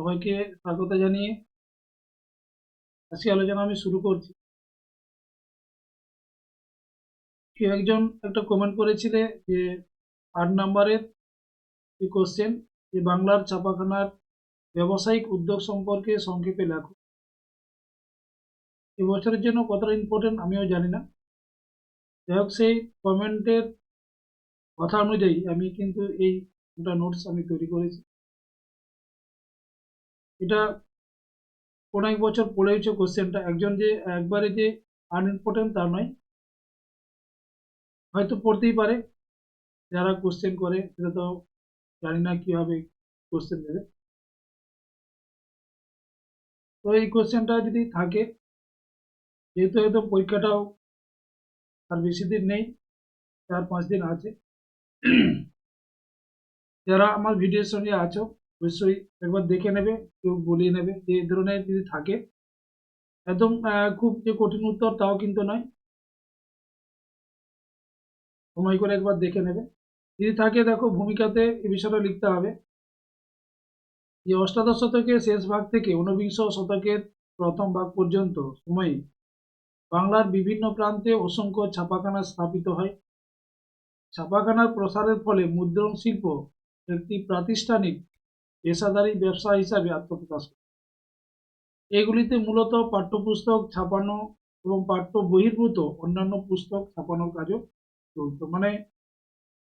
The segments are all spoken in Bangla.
সবাইকে স্বাগত জানিয়ে আজকে আলোচনা আমি শুরু করছি। কেউ একজন একটা কমেন্ট করেছিলে যে আট নাম্বারের কোশ্চেন যে বাংলার ছাপাখানার ব্যবসায়িক উদ্যোগ সম্পর্কে সংক্ষেপে লেখো। এবছরের জন্য কতটা ইম্পর্টেন্ট আমিও জানি না। যাই হোক, সেই কমেন্টের কথা অনুযায়ী আমি কিন্তু এই একটা নোটস আমি তৈরি করেছি। এটা কোনো এক বছর পড়েছে কোশ্চেনটা একজন যে একবারে যে আনইম্পর্টেন্ট তা নয়, হয়তো পড়তেই পারে। যারা কোশ্চেন করে, সেটা তো জানি না কীভাবে কোশ্চেন দেবে। তো এই কোশ্চেনটা যদি থাকে, যেহেতু হয়তো পরীক্ষাটাও আর বেশি দিন নেই, চার পাঁচ দিন আছে। যারা আমার ভিডিওর সঙ্গে আছো অবশ্যই একবার দেখে নেবে, কেউ বলিয়ে নেবে যে এই ধরনের যদি থাকে। একদম খুব যে কঠিন উত্তর তাও কিন্তু নয়। সময় করে একবার দেখে নেবে। যদি থাকে দেখো ভূমিকাতে এ বিষয়টা লিখতে হবে। যে অষ্টাদশ শতকের শেষ ভাগ থেকে ঊনবিংশ শতকের প্রথম ভাগ পর্যন্ত সময়ে বাংলার বিভিন্ন প্রান্তে অসংখ্য ছাপাখানা স্থাপিত হয়। ছাপাখানার প্রসারের ফলে মুদ্রণ শিল্প একটি প্রাতিষ্ঠানিক পেশাদারী ব্যবসা হিসাবে আত্মপ্রকাশ করে। এগুলিতে মূলত পাঠ্যপুস্তক ছাপানো এবং পাঠ্য বহির্ভূত অন্যান্য পুস্তক ছাপানোর কাজও চলত। মানে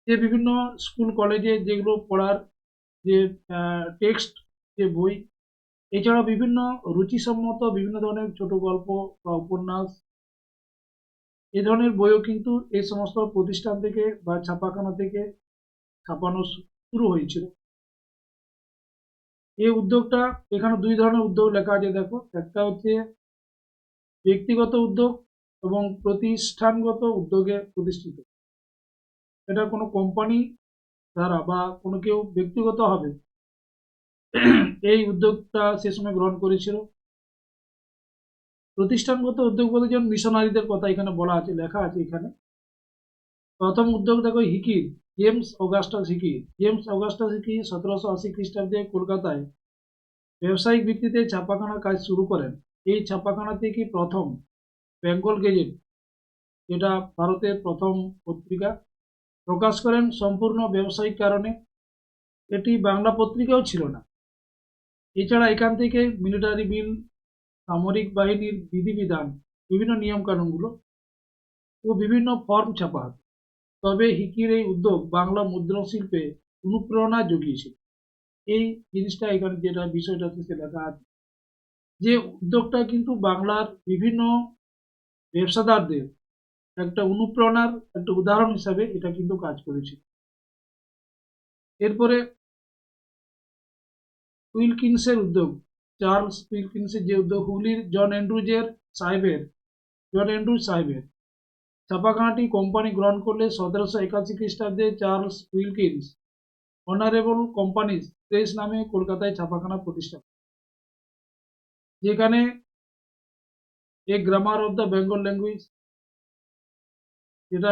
যে বিভিন্ন স্কুল, কলেজে যেগুলো পড়ার যে টেক্সট, যে বই এছাড়া বিভিন্ন রুচিসম্মত বিভিন্ন ধরনের ছোট গল্প বা উপন্যাস, এ ধরনের বইও কিন্তু এই সমস্ত প্রতিষ্ঠান থেকে বা ছাপাখানা থেকে ছাপানো শুরু হয়েছিল। এই উদ্যোগটা, এখানে দুই ধরনের উদ্যোগ লেখা আছে, দেখো। একটা হচ্ছে ব্যক্তিগত উদ্যোগ এবং প্রতিষ্ঠানগত উদ্যোগে প্রতিষ্ঠিত। এটা কোনো কোম্পানি দ্বারা বা কোনো কেউ ব্যক্তিগত হবে। এই উদ্যোগটা সে সময় গ্রহণ করেছিল। প্রতিষ্ঠানগত উদ্যোগ বলতে যেমন মিশনারিদের কথা এখানে বলা আছে, লেখা আছে এখানে। প্রথম উদ্যোগ দেখো, হিকির। James Augustus Hicky James Augustus Hicky সতেরোশো আশি খ্রিস্টাব্দে কলকাতায় ব্যবসায়িক ভিত্তিতে ছাপাখানার কাজ শুরু করেন এই ছাপাখানা থেকে প্রথম বেঙ্গল গেজেট যেটা ভারতের প্রথম পত্রিকা প্রকাশ করেন সম্পূর্ণ ব্যবসায়িক কারণে এটি বাংলা পত্রিকাও ছিল না এছাড়া এখান থেকে মিলিটারি বিল সামরিক বাহিনীর বিধিবিধান বিভিন্ন নিয়মকানুনগুলো ও বিভিন্ন ফর্ম ছাপা হতো তবে হিকির এই উদ্যোগ বাংলা মুদ্রণ শিল্পে অনুপ্রেরণা জুগিয়েছিল। এই জিনিসটা এখানে যেটা বিষয়টা সে লেখা আছে। যে উদ্যোগটা কিন্তু বাংলার বিভিন্ন ব্যবসাদারদের একটা অনুপ্রেরণার একটা উদাহরণ হিসাবে এটা কিন্তু কাজ করেছে। এরপরে উইলকিন্সের উদ্যোগ, চার্লস উইলকিন্সের যে উদ্যোগ, হুগলির জন অ্যান্ড্রুজের সাহেবের, জন অ্যান্ড্রুজ সাহেবের ছাপাখানাটি কোম্পানি গ্রহণ করলে সতেরোশো একাশি খ্রিস্টাব্দে Charles Wilkins honourable company's press নামে কলকাতায় ছাপাখানা প্রতিষ্ঠা যেখানে a grammar of the Bengal language যেটা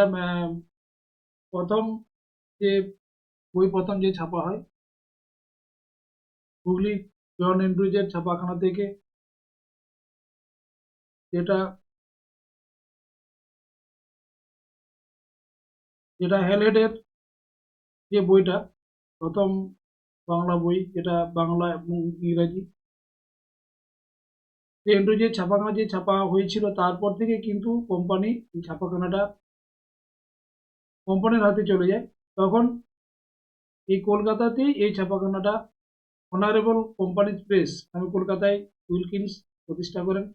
প্রথম যে বই প্রথম যে ছাপা হয়, হুগলি জন এন্ড্রুজের ছাপাখানা থেকে, যেটা যেটা হেলহেডের যে বইটা, প্রথম বাংলা বই, যেটা বাংলা এবং ইংরাজি। যে ছাপাখানা, যে ছাপা হয়েছিল, তারপর থেকে কিন্তু কোম্পানি ছাপাখানাটা কোম্পানির হাতে চলে যায়। তখন এই কলকাতাতেই এই ছাপাখানাটা অনারেবল কোম্পানিজ প্রেস আমি কলকাতায় উইলকিন্স প্রতিষ্ঠা করেন।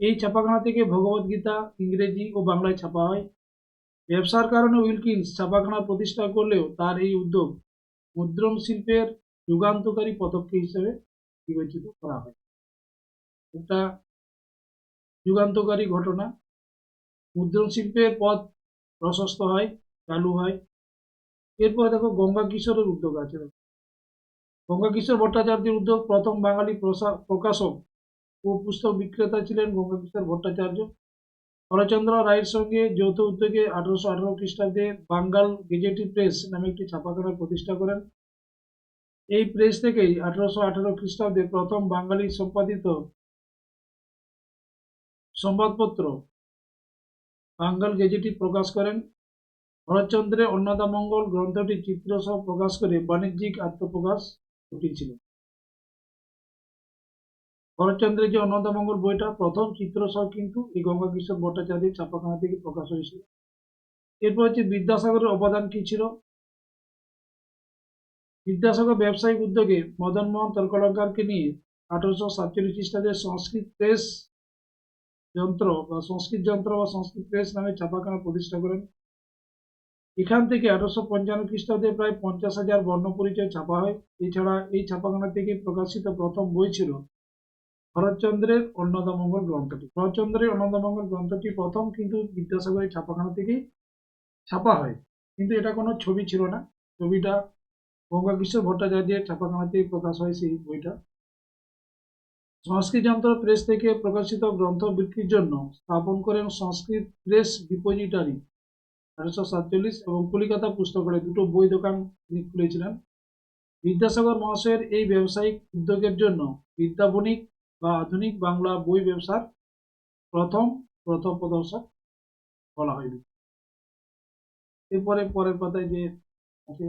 এই ছাপাখানা থেকে ভগবত গীতা ইংরেজি ও বাংলায় ছাপা হয়। ব্যবসার কারণে উইলকিন্স ছাপাখানা প্রতিষ্ঠা করলেও তার এই উদ্যোগ মুদ্রণ শিল্পের যুগান্তকারী পদক্ষেপ হিসেবে বিবেচিত করা হয়। একটা যুগান্তকারী ঘটনা। মুদ্রণ শিল্পের পথ প্রশস্ত হয়, চালু হয়। এরপর দেখো গঙ্গা কিশোরের উদ্যোগ আছে। গঙ্গা কিশোর ভট্টাচার্যের উদ্যোগ প্রথম বাঙালি প্রকাশক ও পুস্তক বিক্রেতা ছিলেন গঙ্গা কিশোর ভট্টাচার্য। শরৎচন্দ্র রায়ের সঙ্গে যৌথ উদ্যোগে আঠারোশো আঠারো খ্রিস্টাব্দে বাঙ্গাল গেজেটি প্রেস নামে একটি ছাপাখানা প্রতিষ্ঠা করেন। এই প্রেস থেকেই আঠারোশো আঠারো খ্রিস্টাব্দে প্রথম বাঙালি সম্পাদিত সংবাদপত্র বাঙ্গাল গেজেটি প্রকাশ করেন। ভরতচন্দ্রের অন্নদামঙ্গল গ্রন্থটি চিত্রসহ প্রকাশ করে বাণিজ্যিক আত্মপ্রকাশ ঘটিয়েছিল ভরতচন্দ্রের যে অন্নদামঙ্গল বইটা, প্রথম চিত্রসহ কিন্তু এই গঙ্গা কিশোর ভট্টাচার্যের ছাপাখানা থেকে প্রকাশ হয়েছিল। এরপর হচ্ছে বিদ্যাসাগরের অবদান কি ছিল? বিদ্যাসাগর ব্যবসায়িক উদ্যোগে মদন মোহন তর্কলঙ্কারকে নিয়ে আঠারোশো সাতচল্লিশ খ্রিস্টাব্দে সংস্কৃত প্রেস যন্ত্র বা সংস্কৃত যন্ত্র বা সংস্কৃত প্রেস নামে ছাপাখানা প্রতিষ্ঠা করেন। এখান থেকে আঠারোশো পঞ্চান্ন খ্রিস্টাব্দে প্রায় পঞ্চাশ হাজার বর্ণ পরিচয় ছাপা হয়। এছাড়া এই ছাপাখানা থেকে প্রকাশিত প্রথম বই ছিল ভরতচন্দ্রের অন্নদামঙ্গল গ্রন্থটি। ভরতচন্দ্রের অন্নদামঙ্গল গ্রন্থটি প্রথম কিন্তু বিদ্যাসাগরের ছাপাখানা থেকেই ছাপা হয়। কিন্তু এটা কোনো ছবি ছিল না। ছবিটা গঙ্গাকিশোর ভট্টাচার্যের ছাপাখানাতেই প্রকাশ হয় সেই বইটা। সংস্কৃত যন্ত্র প্রেস থেকে প্রকাশিত গ্রন্থ বিক্রির জন্য স্থাপন করেন সংস্কৃত প্রেস ডিপোজিটারি আঠারোশো সাতচল্লিশ এবং কলিকাতা পুস্তকালয় দুটো বই দোকান তিনি খুলেছিলেন। বিদ্যাসাগর মহাশয়ের এই ব্যবসায়িক উদ্যোগের জন্য বিদ্যাবণিক বা আধুনিক বাংলা বই ব্যবসার প্রথম প্রথম প্রদর্শক বলা হয় এরপরে পরের পাতায় যে আছে,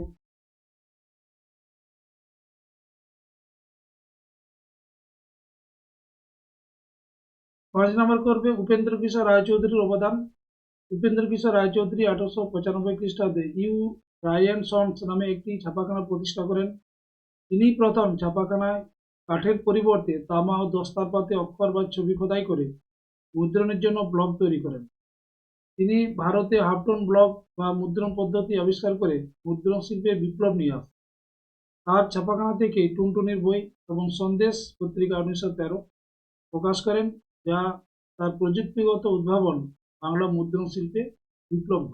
পাঁচ নম্বর করবে উপেন্দ্র কিশোর রায়চৌধুরীর অবদান। উপেন্দ্র কিশোর রায়চৌধুরী আঠারোশো পঁচানব্বই খ্রিস্টাব্দে ইউ রায়ন সন্স নামে একটি ছাপাখানা প্রতিষ্ঠা করেন। তিনি প্রথম ছাপাখানায় কাঠের পরিবর্তে তামা ও দস্তার পাতে অক্ষর বা ছবি খোদাই করে মুদ্রণের জন্য ব্লক তৈরি করেন। তিনি ভারতে হাফটন ব্লক বা মুদ্রণ পদ্ধতি আবিষ্কার করে মুদ্রণ শিল্পে বিপ্লব নিয়ে আসেন। তার ছাপাখানা থেকে টুনটুনির বই এবং সন্দেশ পত্রিকা উনিশশো তেরো প্রকাশ করেন, যা তার প্রযুক্তিগত উদ্ভাবন বাংলা মুদ্রণ শিল্পে বিপ্লব।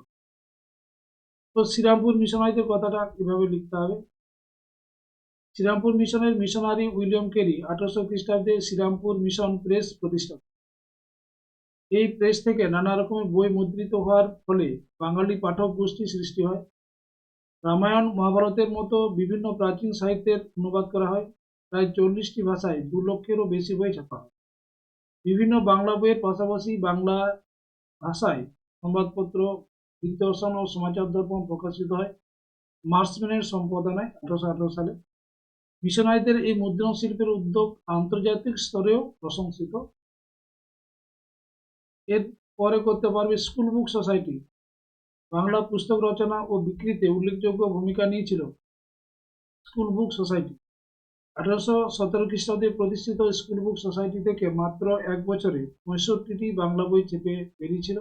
তো শ্রীরামপুর মিশনারিদের কথাটা কীভাবে লিখতে হবে। শ্রীরামপুর মিশনের মিশনারি উইলিয়াম কেরি আঠারোশো খ্রিস্টাব্দে শ্রীরামপুর মিশন প্রেস প্রতিষ্ঠা এই প্রেস থেকে নানা রকমের বই মুদ্রিত হওয়ার ফলে বাঙালি পাঠক গোষ্ঠী সৃষ্টি হয়। রামায়ণ মহাভারতের মতো বিভিন্ন প্রাচীন সাহিত্যের অনুবাদ করা হয়। প্রায় চল্লিশটি ভাষায় দু লক্ষেরও বেশি বই ছাপা হয়। বিভিন্ন বাংলা বইয়ের পাশাপাশি বাংলা ভাষায় সংবাদপত্র, দিগদর্শন ও সমাচার দর্পণ প্রকাশিত হয় মার্সম্যানের সম্পাদনায় আঠারোশো আঠারো সালে। মিশনারিদের এই মুদ্রণ শিল্পের উদ্যোগ আন্তর্জাতিক স্তরেও প্রশংসিত। এর পরে করতে পারবে স্কুল বুক সোসাইটি। বাংলা পুস্তক রচনা ও বিক্রিতে উল্লেখযোগ্য ভূমিকা নিয়েছিল স্কুল বুক সোসাইটি। আঠারোশো সতেরো খ্রিস্টাব্দে প্রতিষ্ঠিত স্কুল বুক সোসাইটি থেকে মাত্র এক বছরে পঁয়ষট্টিটি বাংলা বই চেপে বেরিয়েছিল।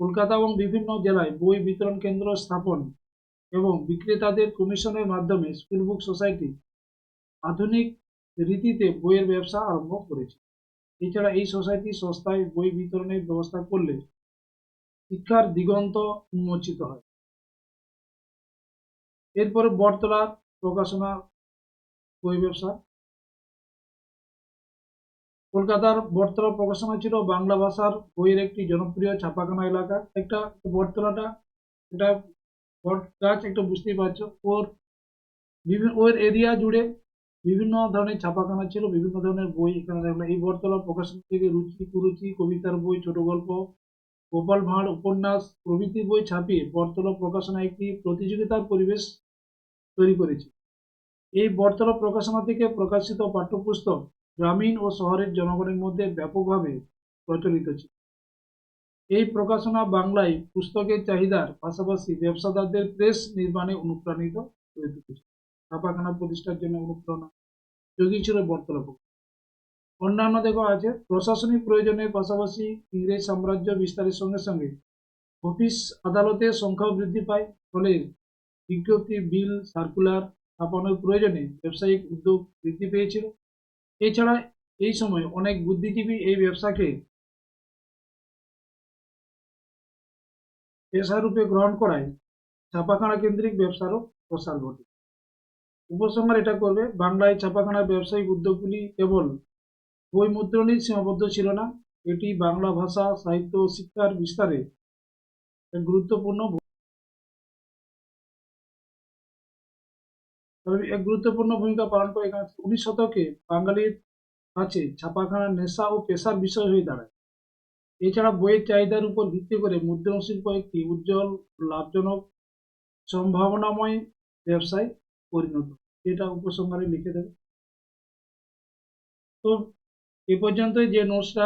কলকাতা এবং বিভিন্ন জেলায় বই বিতরণ কেন্দ্র স্থাপন এবং বিক্রেতাদের কমিশনের মাধ্যমে স্কুল বুক সোসাইটি আধুনিক রীতিতে বইয়ের ব্যবসা আরম্ভ করেছে। এছাড়া এই সোসাইটি সস্তায় বই বিতরণের ব্যবস্থা করলে শিক্ষার দিগন্ত উন্মোচিত হয়। এরপরে বটতলার প্রকাশনা বই ব্যবসা। কলকাতার বটতলা প্রকাশনা ছিল বাংলা ভাষার বইয়ের একটি জনপ্রিয় ছাপাখানা এলাকা। একটা বটতলাটা এটা বট গাছ, একটা বুঝতেই পারছ। ওর বিভিন্ন, ওর এরিয়া জুড়ে বিভিন্ন ধরনের ছাপাখানা ছিল, বিভিন্ন ধরনের বই এখানে দেখলাম। এই বটতলা প্রকাশনা থেকে রুচি, কুরুচি, কবিতার বই, ছোট গল্প, গোপাল ভাঁড় উপন্যাস প্রভৃতি বই ছাপিয়ে বটতলা প্রকাশনা একটি প্রতিযোগিতার পরিবেশ তৈরি করেছে। এই বটতলা প্রকাশনা থেকে প্রকাশিত পাঠ্যপুস্তক গ্রামীণ ও শহরের জনগণের মধ্যে ব্যাপকভাবে প্রচলিত ছিল। এই প্রকাশনা বাংলায় পুস্তকের চাহিদার পাশাপাশি ব্যবসাদারদের প্রেস নির্মাণে অনুপ্রাণিত করে তুলেছে ছাপাখানা প্রতিষ্ঠার জন্য অনুপ্রেরণা। জগিয়েছিল বটতলা প্রকাশনা। অন্যান্য দেখো আছে, প্রশাসনিক প্রয়োজনের পাশাপাশি ইংরেজ সাম্রাজ্য বিস্তারের সঙ্গে সঙ্গে অফিস আদালতের সংখ্যাও বৃদ্ধি পায়, ফলে বিজ্ঞপ্তি বিল, সার্কুলার ছাপানোর প্রয়োজনে ব্যবসায়িক উদ্যোগ বৃদ্ধি পেয়েছিল। এছাড়া এই সময় অনেক বুদ্ধিজীবী এই ব্যবসাকে পেশারূপে গ্রহণ করায়, ছাপাখানা কেন্দ্রিক ব্যবসারও প্রসার ঘটে। উপসংহার এটা করবে, বাংলায় ছাপাখানার ব্যবসায়িক উদ্যোগগুলি কেবল বই মুদ্রণই সীমাবদ্ধ ছিল না, এটি বাংলা ভাষা, সাহিত্য ও শিক্ষার বিস্তারে এক গুরুত্বপূর্ণ এক গুরুত্বপূর্ণ ভূমিকা পালন করে এখানে উনিশ শতকে বাঙালির কাছে ছাপাখানার নেশা ও পেশার বিষয় হয়ে দাঁড়ায়। এছাড়া বইয়ের চাহিদার উপর ভিত্তি করে মুদ্রণ শিল্প একটি উজ্জ্বল, লাভজনক, সম্ভাবনাময় ব্যবসায় পরিণত। এটা উপসংহারে লিখে দেবে। তো এ পর্যন্তই যে নোটসটা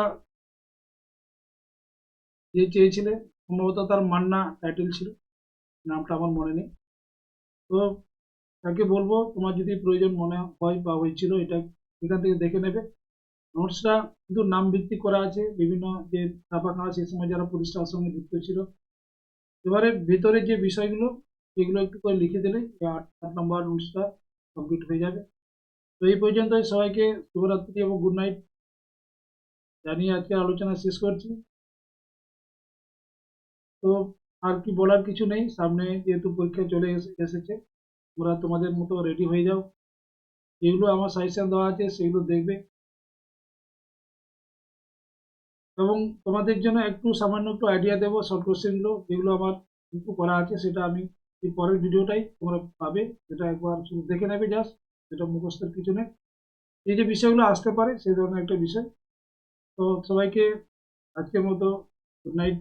যে চেয়েছিলে, সম্ভবত তার মান্না টাইটেল ছিল। নামটা আমার মনে নেই। তো তাকে বলব, তোমার যদি প্রয়োজন মনে হয় বা হয়েছিল, এটা এখান থেকে দেখে নেবে। নোটসটা কিন্তু নাম ভিত্তিক করা আছে। বিভিন্ন যে ছাপাখানা সেই সময় যারা প্রতিষ্ঠার সঙ্গে যুক্ত ছিল। এবারে ভেতরে যে বিষয়গুলো এগুলো একটু করে লিখে দিলে আট নম্বর নোটসটা কমপ্লিট হয়ে যাবে। তো এই পর্যন্ত সবাইকে শুভরাত্রি এবং গুড নাইট জানিয়ে আজকে আলোচনা শেষ করছি। তো আর কি বলার কিছু নেই, সামনে যেহেতু পরীক্ষা চলে এসে- এসেছে, তোমরা তোমাদের মতো রেডি হয়ে যাও। যেগুলো আমার সাজেশন দেওয়া আছে সেগুলো দেখবে। এবং তোমাদের জন্য একটু সামান্য একটু আইডিয়া দেবো শর্ট কোশ্চেনগুলো যেগুলো আমার একটু করা আছে, সেটা আমি এই পরের ভিডিওটাই তোমরা পাবে। যেটা একবার শুধু দেখে নেবে জাস্ট যেটা মুখস্থের কিছু নেই এই যে বিষয়গুলো আসতে পারে, সেই ধরনের একটা বিষয়। তো সবাইকে আজকের মতো গুড নাইট